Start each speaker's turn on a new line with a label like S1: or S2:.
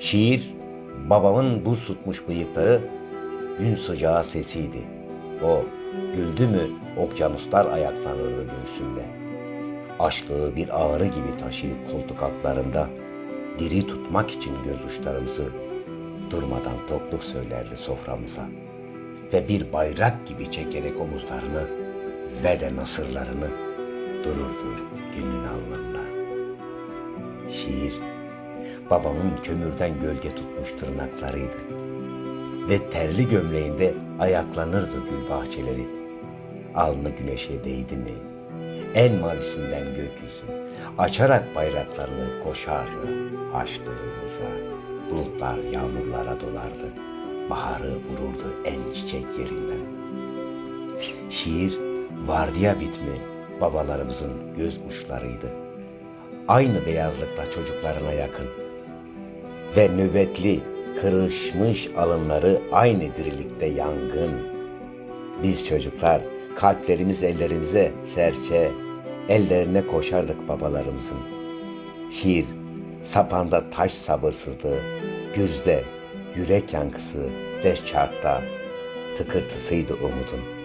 S1: Şiir, babamın buz tutmuş bıyıkları, gün sıcağı sesiydi. O, güldü mü okyanuslar ayaklanırdı göğsümde. Aşkı bir ağrı gibi taşıyıp koltuk altlarında, diri tutmak için göz uçlarımızı, durmadan tokluk söylerdi soframıza. Ve bir bayrak gibi çekerek omuzlarını ve de nasırlarını dururdu günün alnında. Şiir, babamın kömürden gölge tutmuş tırnaklarıydı. Ve terli gömleğinde ayaklanırdı gül bahçeleri. Alnı güneşe değdi mi? En mavisinden gökyüzü. Açarak bayraklarını koşardı aşklarımıza. Bulutlar yağmurlara dolardı. Baharı vururdu en çiçek yerinden. Şiir vardiya bitmi babalarımızın göz uçlarıydı. Aynı beyazlıkta çocuklarına yakın. Ve nöbetli, kırışmış alınları aynı dirilikte yangın. Biz çocuklar kalplerimiz ellerimize serçe, ellerine koşardık babalarımızın. Şiir, sapanda taş sabırsızlığı, güzde, yürek yankısı ve çarkta tıkırtısıydı umudun.